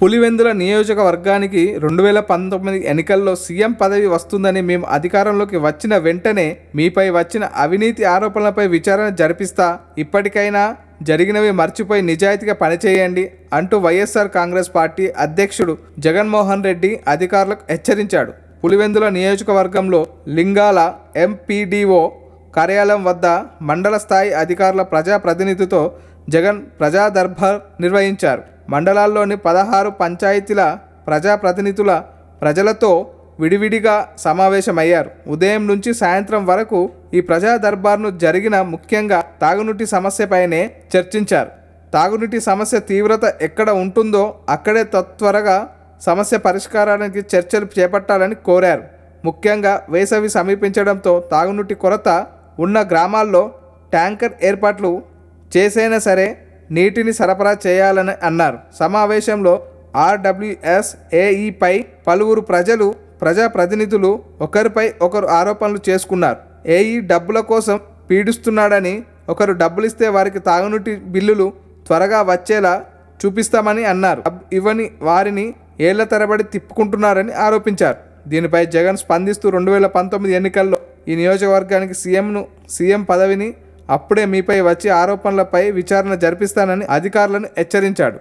పులివెందుల నియోజకవర్గానికి రెండు వేల పంతొమ్మిది ఎన్నికల్లో సీఎం పదవి వస్తుందని మేము అధికారంలోకి వచ్చిన వెంటనే మీపై వచ్చిన అవినీతి ఆరోపణలపై విచారణ జరిపిస్తా ఇప్పటికైనా జరిగినవి మర్చిపోయి నిజాయితీగా పనిచేయండి అంటూ వైఎస్ఆర్ కాంగ్రెస్ పార్టీ అధ్యక్షుడు జగన్మోహన్ రెడ్డి అధికారులకు హెచ్చరించాడు. పులివెందుల నియోజకవర్గంలో లింగాల ఎంపీడీఓ కార్యాలయం వద్ద మండల స్థాయి అధికారుల ప్రజాప్రతినిధితో జగన్ ప్రజాదర్బార్ నిర్వహించారు. మండలాల్లోని పదహారు పంచాయతీల ప్రజాప్రతినిధుల ప్రజలతో విడివిడిగా సమావేశమయ్యారు. ఉదయం నుంచి సాయంత్రం వరకు ఈ ప్రజా దర్బార్ను జరిగిన ముఖ్యంగా తాగునీటి సమస్యపైనే చర్చించారు. తాగునీటి సమస్య తీవ్రత ఎక్కడ ఉంటుందో అక్కడే తత్వరగా సమస్య పరిష్కారానికి చర్చలు చేపట్టాలని కోరారు. ముఖ్యంగా వేసవి సమీపించడంతో తాగునీటి కొరత ఉన్న గ్రామాల్లో ట్యాంకర్ ఏర్పాట్లు చేసైనా సరే నీటిని సరఫరా చేయాలని అన్నారు. సమావేశంలో ఆర్డబ్ల్యూఎస్ ఏఈపై పలువురు ప్రజలు ప్రజాప్రతినిధులు ఒకరిపై ఒకరు ఆరోపణలు చేసుకున్నారు. ఏఈ డబ్బుల కోసం పీడిస్తున్నాడని ఒకరు డబ్బులిస్తే వారికి తాగునీటి బిల్లులు త్వరగా వచ్చేలా చూపిస్తామని అన్నారు. ఇవని ఇవ్వని వారిని ఏళ్ళ తరబడి తిప్పుకుంటున్నారని ఆరోపించారు. దీనిపై జగన్ స్పందిస్తూ రెండు వేల పంతొమ్మిది ఎన్నికల్లో ఈ నియోజకవర్గానికి సీఎంను సీఎం పదవిని అప్పుడే మీపై వచ్చే ఆరోపణలపై విచారణ జరిపిస్తానని అధికారులను హెచ్చరించాడు.